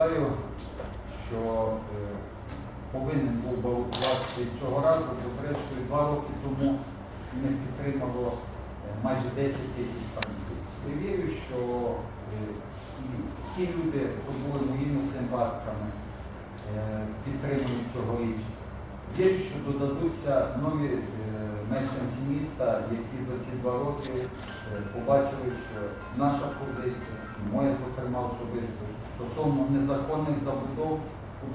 Вважаю, що е, повинен був балотуватися і цього разу, бо зрештою два роки тому не підтримало е, майже 10 тисяч кандидатів. Я вірю, що е, ті люди, хто були моїми симпатками, е, підтримують цьогоріч. Вірю, що додадуться нові е, міста, які за ці два роки е, побачили, що наша позиція, моя, зокрема, особисто, стосовно незаконних забудов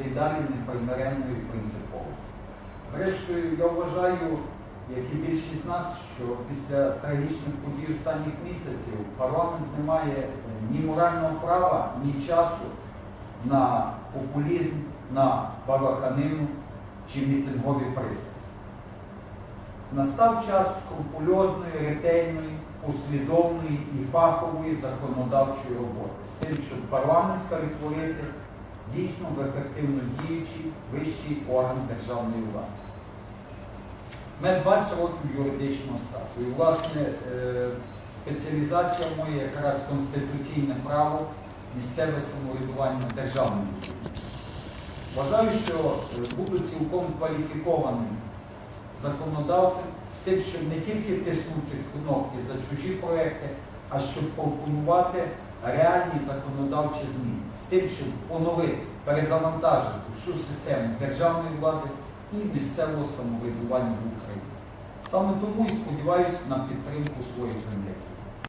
й далі непримиренною і принциповою. Зрештою, я вважаю, як і більшість нас, що після трагічних подій останніх місяців парламент не має е, ні морального права, ні часу на популізм, на балаканину чи мітингові пристрасті. Настав час скрупульозної, ретельної, послідовної і фахової законодавчої роботи з тим, щоб парламент перетворити дійсно в ефективно діючий вищий орган державної влади. Мене 20 років юридичного стажу. І, власне, е, спеціалізація моя якраз конституційне право, місцеве самоврядування державної. Вважаю, що буду цілком кваліфікованим законодавцем з тим, щоб не тільки тиснути кнопки за чужі проекти, а щоб пропонувати реальні законодавчі зміни, з тим, щоб поновити, перезавантажити всю систему державної влади і місцевого самоврядування в Україні. Саме тому і сподіваюся на підтримку своїх земляків.